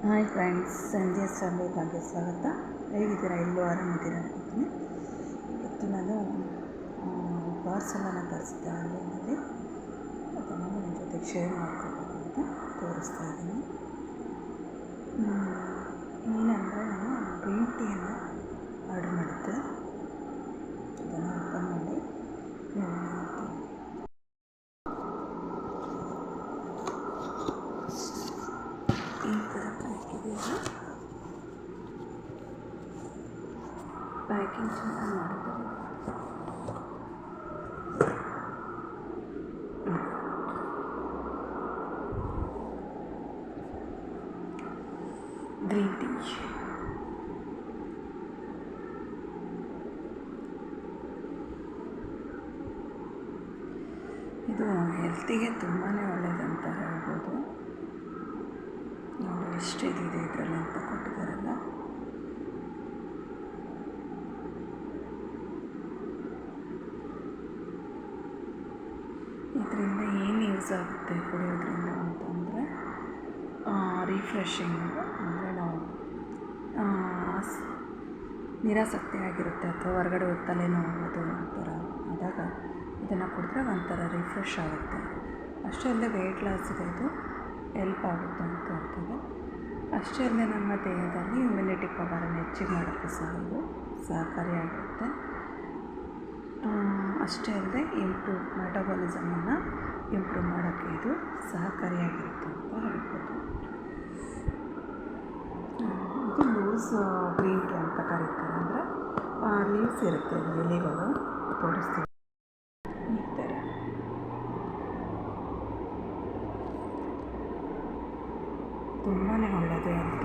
Hi friends ಸಂಜೆ ಸಂಡೇಗೆ ಸ್ವಾಗತ. ಹೇಗಿದ್ದೀರಾ? ಎಲ್ಲೂ ಆರಾಮಿದ್ದೀರಾ ಅನ್ಕೋತೀನಿ ಇವತ್ತು ನಾನು ಪಾರ್ಸಲನ್ನು ತರಿಸಿದ್ದೆ ಆನ್ಲೈನಲ್ಲಿ ಅದನ್ನು ನಿಮ್ಮ ಜೊತೆಗೆ ಶೇರ್ ಮಾಡ್ಕೋಬೇಕು ಅಂತ ತೋರಿಸ್ತಾ ಇದ್ದೀನಿ. ಪ್ಯಾಕಿಂಗ್ ಚೆನ್ನಾಗಿ ಮಾಡಿದ್ದಾರೆ ಗ್ರೀನ್ ಟೀ ಇದು ಹೆಲ್ತಿಗೆ ತುಂಬಾ ಒಳ್ಳೆಯದಂತ ಹೇಳ್ಬೋದು. ನೋಡಿ ಇದೆ ಇದರಲ್ಲಿ ಅಂತ ಕೊಟ್ಟಿದ್ದಾರಲ್ಲ. ಇದರಿಂದ ಏನು ಯೂಸ್ ಆಗುತ್ತೆ ಕುಡಿಯೋದ್ರಿಂದ ಅಂತಂದರೆ ರಿಫ್ರೆಶಿಂಗ್ ಅಂದರೆ ನಾವು ನಿರಾಸಕ್ತಿ ಆಗಿರುತ್ತೆ ಅಥವಾ ಹೊರಗಡೆ ಆ ಥರ ಆದಾಗ ಇದನ್ನು ಕುಡಿದ್ರೆ ಒಂಥರ ರಿಫ್ರೆಶ್ ಆಗುತ್ತೆ. ಅಷ್ಟೇ ಅಲ್ಲದೆ ವೆಯ್ಟ್ ಲಾಸ್ಗೆ ಇದು ಎಲ್ಪ್ ಆಗುತ್ತೆ ಅಂತ. ಅಷ್ಟೇ ಅಲ್ಲದೆ ನಮ್ಮ ದೇಹದಲ್ಲಿ ಇಮ್ಯುನಿಟಿ ಪವರನ್ನು ಹೆಚ್ಚಿಗೆ ಮಾಡೋಕ್ಕೆ ಸಹ ಇದು ಸಹಕಾರಿಯಾಗಿರುತ್ತೆ ಆ, ಅಷ್ಟೇ ಅಲ್ಲದೆ ಇಂಪ್ರೂವ್ ಮೆಟಬಾಲಿಸಮನ್ನು ಇಂಪ್ರೂವ್ ಮಾಡೋಕ್ಕೆ ಇದು ಸಹಕಾರಿಯಾಗಿರುತ್ತೆ ಅಂತ ಹೇಳ್ಬೋದು. ಇದು ಲೂಸ್ ಗ್ರೀನ್ ಟೀ ಅಂತ ಕರೀತಾರೆ. ಅಂದರೆ ಲೀವ್ಸ್ ಇರುತ್ತೆ ಎಲೆಗಳು ತೋರಿಸ್ತೀವಿ ತುಂಬಾ ಒಳ್ಳೆಯದು ಹೆಲ್ತ್